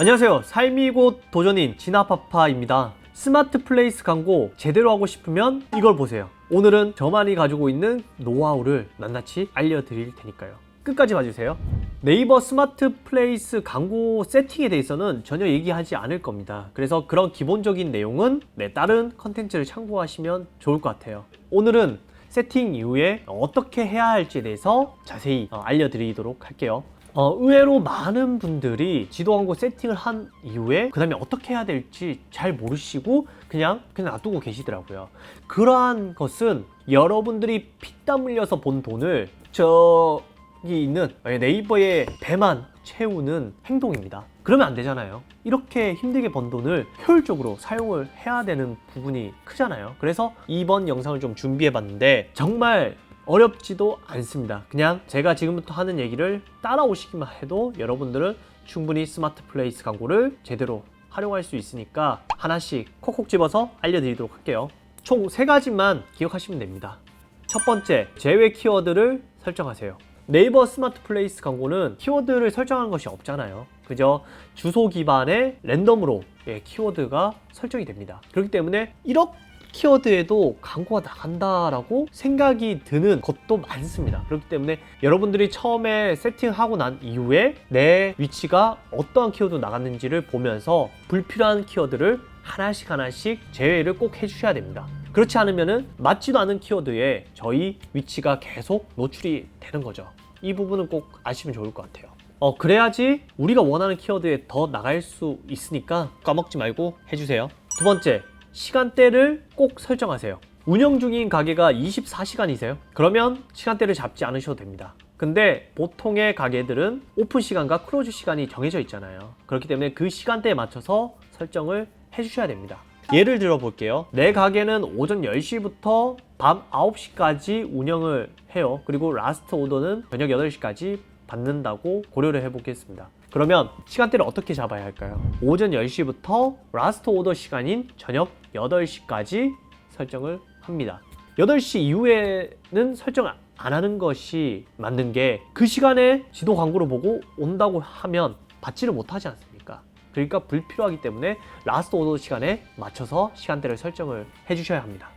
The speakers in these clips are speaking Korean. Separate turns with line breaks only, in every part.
안녕하세요. 삶이 곧 도전인 진아파파입니다. 스마트 플레이스 광고 제대로 하고 싶으면 이걸 보세요. 오늘은 저만이 가지고 있는 노하우를 낱낱이 알려드릴 테니까요. 끝까지 봐주세요. 네이버 스마트 플레이스 광고 세팅에 대해서는 전혀 얘기하지 않을 겁니다. 그래서 그런 기본적인 내용은 내 다른 컨텐츠를 참고하시면 좋을 것 같아요. 오늘은 세팅 이후에 어떻게 해야 할지에 대해서 자세히 어, 알려드리도록 할게요. 어, 의외로 많은 분들이 지도 광고 세팅을 한 이후에 그 다음에 어떻게 해야 될지 잘 모르시고 그냥 그냥 놔두고 계시더라고요. 그러한 것은 여러분들이 피땀 흘려서 본 돈을 저기 있는 네이버의 배만 채우는 행동입니다. 그러면 안 되잖아요. 이렇게 힘들게 번 돈을 효율적으로 사용을 해야 되는 부분이 크잖아요. 그래서 이번 영상을 좀 준비해 봤는데 정말 어렵지도 않습니다. 그냥 제가 지금부터 하는 얘기를 따라오시기만 해도 여러분들은 충분히 스마트 플레이스 광고를 제대로 활용할 수 있으니까 하나씩 콕콕 집어서 알려드리도록 할게요. 총세 가지만 기억하시면 됩니다. 첫 번째, 제외 키워드를 설정하세요. 네이버 스마트 플레이스 광고는 키워드를 설정한 것이 없잖아요. 그저 주소 기반의 랜덤으로 예, 키워드가 설정이 됩니다. 그렇기 때문에 1억 키워드에도 광고가 나간다라고 생각이 드는 것도 많습니다. 그렇기 때문에 여러분들이 처음에 세팅하고 난 이후에 내 위치가 어떠한 키워드 나갔는지를 보면서 불필요한 키워드를 하나씩 하나씩 제외를 꼭 해주셔야 됩니다. 그렇지 않으면은 맞지도 않은 키워드에 저희 위치가 계속 노출이 되는 거죠. 이 부분은 꼭 아시면 좋을 것 같아요. 어, 그래야지 우리가 원하는 키워드에 더 나갈 수 있으니까 까먹지 말고 해주세요. 두 번째, 시간대를 꼭 설정하세요. 운영 중인 가게가 24시간이세요? 그러면 시간대를 잡지 않으셔도 됩니다. 근데 보통의 가게들은 오픈 시간과 클로즈 시간이 정해져 있잖아요. 그렇기 때문에 그 시간대에 맞춰서 설정을 해주셔야 됩니다. 예를 들어 볼게요. 내 가게는 오전 10시부터 밤 9시까지 운영을 해요. 그리고 라스트 오더는 저녁 8시까지 받는다고 고려를 해보겠습니다. 그러면 시간대를 어떻게 잡아야 할까요? 오전 10시부터 라스트 오더 시간인 저녁 8시까지 설정을 합니다. 8시 이후에는 설정 안 하는 것이 맞는 게 그 시간에 지도 광고를 보고 온다고 하면 받지를 못하지 않습니까? 그러니까 불필요하기 때문에 라스트 오더 시간에 맞춰서 시간대를 설정을 해주셔야 합니다.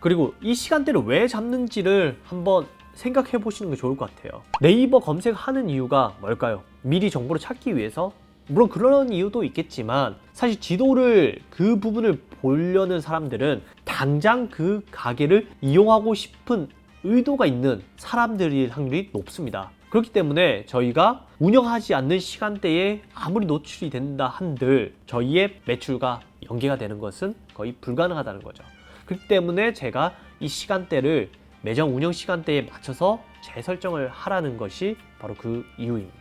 그리고 이 시간대를 왜 잡는지를 한번 생각해 보시는 게 좋을 것 같아요. 네이버 검색하는 이유가 뭘까요? 미리 정보를 찾기 위해서? 물론 그런 이유도 있겠지만 사실 지도를 그 부분을 보려는 사람들은 당장 그 가게를 이용하고 싶은 의도가 있는 사람들일 확률이 높습니다. 그렇기 때문에 저희가 운영하지 않는 시간대에 아무리 노출이 된다 한들 저희의 매출과 연계가 되는 것은 거의 불가능하다는 거죠. 그렇기 때문에 제가 이 시간대를 매장 운영 시간대에 맞춰서 재설정을 하라는 것이 바로 그 이유입니다.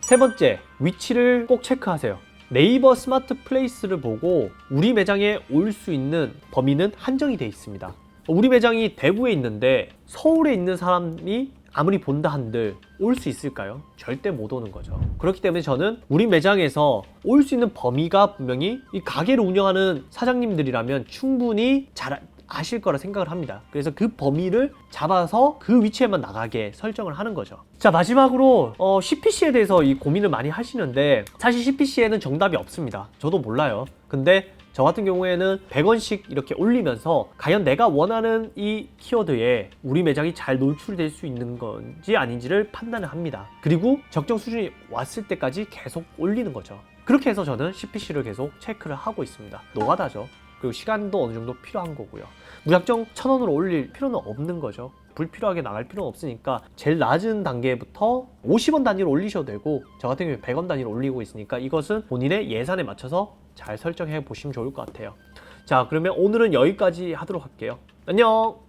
세 번째, 위치를 꼭 체크하세요. 네이버 스마트 플레이스를 보고 우리 매장에 올 수 있는 범위는 한정이 되어 있습니다. 우리 매장이 대구에 있는데 서울에 있는 사람이 아무리 본다 한들 올 수 있을까요? 절대 못 오는 거죠. 그렇기 때문에 저는 우리 매장에서 올 수 있는 범위가 분명히 이 가게를 운영하는 사장님들이라면 충분히 잘 아실 거라 생각을 합니다. 그래서 그 범위를 잡아서 그 위치에만 나가게 설정을 하는 거죠. 자, 마지막으로 어, CPC에 대해서 이 고민을 많이 하시는데 사실 CPC에는 정답이 없습니다. 저도 몰라요. 근데 저 같은 경우에는 100원씩 이렇게 올리면서 과연 내가 원하는 이 키워드에 우리 매장이 잘 노출될 수 있는 건지 아닌지를 판단을 합니다. 그리고 적정 수준이 왔을 때까지 계속 올리는 거죠. 그렇게 해서 저는 CPC를 계속 체크를 하고 있습니다. 노가다죠. 그리고 시간도 어느 정도 필요한 거고요. 무작정 천 원으로 올릴 필요는 없는 거죠. 불필요하게 나갈 필요는 없으니까 제일 낮은 단계부터 50원 단위로 올리셔도 되고 저 같은 경우에 100원 단위로 올리고 있으니까 이것은 본인의 예산에 맞춰서 잘 설정해 보시면 좋을 것 같아요. 자 그러면 오늘은 여기까지 하도록 할게요. 안녕.